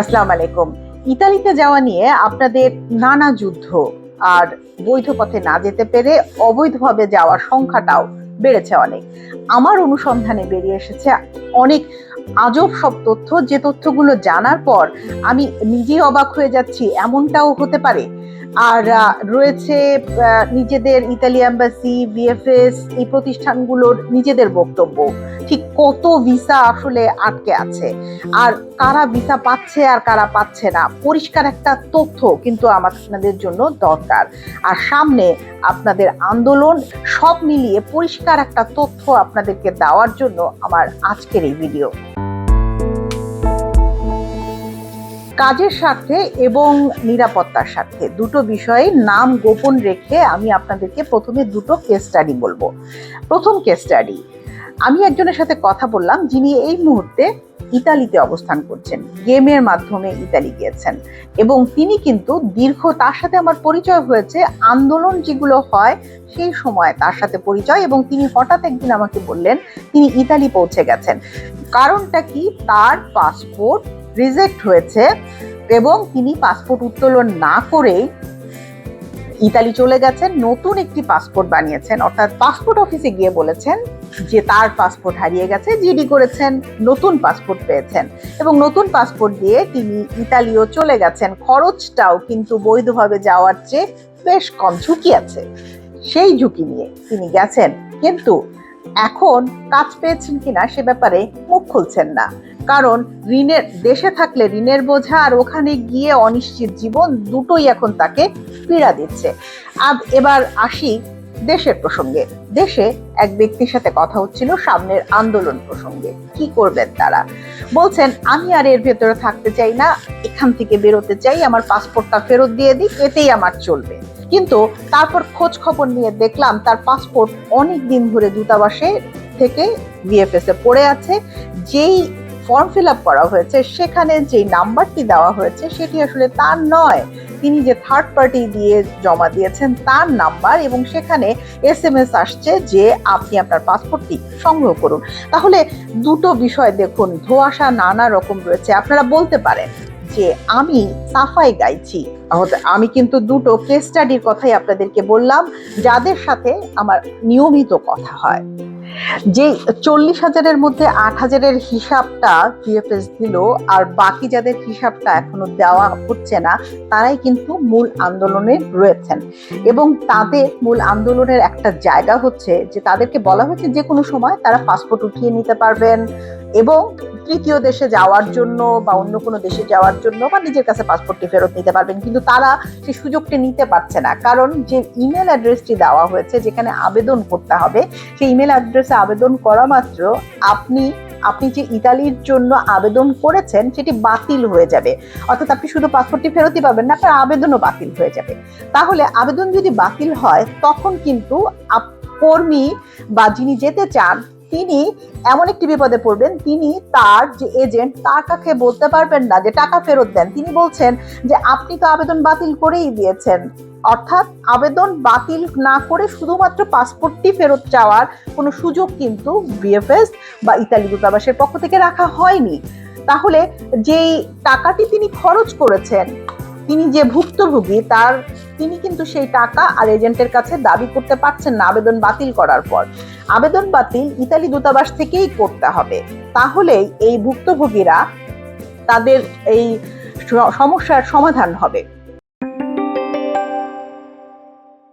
আসসালামু আলাইকুম। ইতালিতে যাওয়া নিয়ে আপনাদের নানা যুদ্ধ আর বৈধ পথে না যেতে পেরে অবৈধভাবে যাওয়ার সংখ্যাটাও বেড়েছে অনেক। আমার অনুসন্ধানে বেরিয়ে এসেছে অনেক আজব সব তথ্য। যে তথ্যগুলো জানার পর আমি নিজেই অবাক হয়ে যাচ্ছি, এমনটাও হতে পারে। আর রয়েছে নিজেদের ইতালি অ্যাম্বাসি বিএফএস এই প্রতিষ্ঠানগুলোর নিজেদের বক্তব্য। ঠিক কত ভিসা আসলে আটকে আছে? আর কারা ভিসা পাচ্ছে আর কারা পাচ্ছে না? পরিষ্কার একটা তথ্য কিন্তু আপনাদের জন্য দরকার। আর সামনে আপনাদের আন্দোলন সব মিলিয়ে পরিষ্কার একটা তথ্য আপনাদেরকে দেওয়ার জন্য আমার আজকের এই ভিডিও কাজের স্বার্থে এবং নিরাপত্তার স্বার্থে দুটো বিষয়ে নাম গোপন রেখে আমি আপনাদেরকে প্রথমে দুটো কেস স্টাডি বলব। প্রথম কেস স্টাডি আমি একজনের সাথে কথা বললাম যিনি এই মুহূর্তে ইতালিতে অবস্থান করছেন, গেমের মাধ্যমে ইতালি গিয়েছেন। এবং তিনি কিন্তু দীর্ঘ তার সাথে আমার পরিচয় হয়েছে, আন্দোলন যেগুলো হয় সেই সময় তার সাথে পরিচয় এবং তিনি হঠাৎ একদিন আমাকে বললেন, তিনি ইতালি পৌঁছে গেছেন। কারণটা কি? তার পাসপোর্ট রিজেক্ট হয়েছে এবং তিনি পাসপোর্ট উত্তোলন না করেই ইতালি চলে গেছেন, নতুন একটি পাসপোর্ট বানিয়েছেন। অর্থাৎ পাসপোর্ট অফিসে গিয়ে বলেছেন যে তার পাসপোর্ট হারিয়ে গেছে জিডি করেছেন, নতুন পাসপোর্ট পেয়েছেন। এবং নতুন পাসপোর্ট দিয়ে তিনি ইতালিও চলে গেছেন। খরচটাও কিন্তু বৈধভাবে যাওয়ার চেয়ে বেশ কম ঝুঁকি আছে। সেই ঝুঁকি নিয়ে তিনি গেছেন। কিন্তু এখন কাজ পেয়েছেন কিনা সে ব্যাপারে মুখ খুলছেন না। কারণ ঋণের, দেশে থাকলে ঋণের বোঝা আর ওখানে গিয়ে অনিশ্চিত জীবন দুটোই এখন তাকে পীড়া দিচ্ছে। আব এবার আসি দেশের প্রসঙ্গে। দেশে এক ব্যক্তির সাথে কথা হচ্ছিল সামনের আন্দোলন প্রসঙ্গে। কি করবেন তারা? বলছেন, আমি আর এর ভেতরে থাকতে চাই না। এখান থেকে বেরোতে চাই। আমার পাসপোর্টটা ফেরত দিয়ে দিই। এতেই আমার চলবে। কিন্তু তারপর খোঁজ খবর নিয়ে দেখলাম তার পাসপোর্ট অনেক দিন ধরে দূতাবাসে থেকে বিএফএস পড়ে আছে। যেই ফর্ম ফিল আপ করা হয়েছে, সেখানে যে নাম্বারটি দেওয়া হয়েছে, সেটি আসলে তার নয়। তিনি যে থার্ড পার্টি দিয়ে জমা দিয়েছেন তার নাম্বার এবং সেখানে এস এম এস আসছে যে আপনি আপনার পাসপোর্টটি সংগ্রহ করুন। তাহলে দুটো বিষয় দেখুন, ধোয়াশা নানা রকম রয়েছে। আপনারা বলতে পারেন যে আমি সাফাই গাইছি। আমি কিন্তু দুটো কেস স্টাডির কথাই আপনাদেরকে বললাম, যাদের সাথে আমার নিয়মিত কথা হয়। যে চল্লিশ হাজারের মধ্যে আট হাজারের হিসাবটা ভিএফএস দিল, আর বাকি যাদের হিসাবটা এখনও দেওয়া হচ্ছে না, তারাই কিন্তু মূল আন্দোলনে রয়েছেন। এবং তাদের মূল আন্দোলনের একটা জায়গা হচ্ছে যে তাদেরকে বলা হয়েছে যে কোনো সময় তারা পাসপোর্ট উঠিয়ে নিতে পারবেন এবং তৃতীয় দেশে যাওয়ার জন্য বা অন্য কোনো দেশে যাওয়ার জন্য বা নিজের কাছে পাসপোর্টটি ফেরত নিতে পারবেন, কিন্তু তারা সেই সুযোগটি নিতে পারছে না। কারণ যে ইমেল অ্যাড্রেসটি দেওয়া হয়েছে, যেখানে আবেদন করতে হবে, সেই ইমেল অ্যাড্রেসে আবেদন করা মাত্র আপনি আপনি যে ইতালির জন্য আবেদন করেছেন, সেটি বাতিল হয়ে যাবে। অর্থাৎ আপনি শুধু পাসপোর্টটি ফেরতই পাবেন না, আপনার আবেদনও বাতিল হয়ে যাবে। তাহলে আবেদন যদি বাতিল হয়, তখন কিন্তু কর্মী বা যিনি যেতে চান তিনি এমন একটি বিপদে পড়বেন, তিনি তার যে এজেন্ট তার কাছে বলতে পারবেন না, যে টাকা ফেরত দেন। তিনি বলছেন যে, আপনি তো আবেদন বাতিল করেই দিয়েছেন। অর্থাৎ আবেদন বাতিল না করে শুধুমাত্র পাসপোর্টটি ফেরত চাওয়ার কোনো সুযোগ কিন্তু বিএফএস বা ইতালি দূতাবাসের পক্ষ থেকে রাখা হয়নি। তাহলে যেই টাকাটি তিনি খরচ করেছেন তিনি যে ভুক্তভোগী, তার, তিনি কিন্তু সেই টাকা আর এজেন্টের কাছে দাবি করতে পারছেন না আবেদন বাতিল করার পর। আবেদন বাতিল ইতালি দূতাবাস থেকেই করতে হবে। তাহলেই এই ভুক্তভোগীরা তাদের এই সমস্যার সমাধান হবে।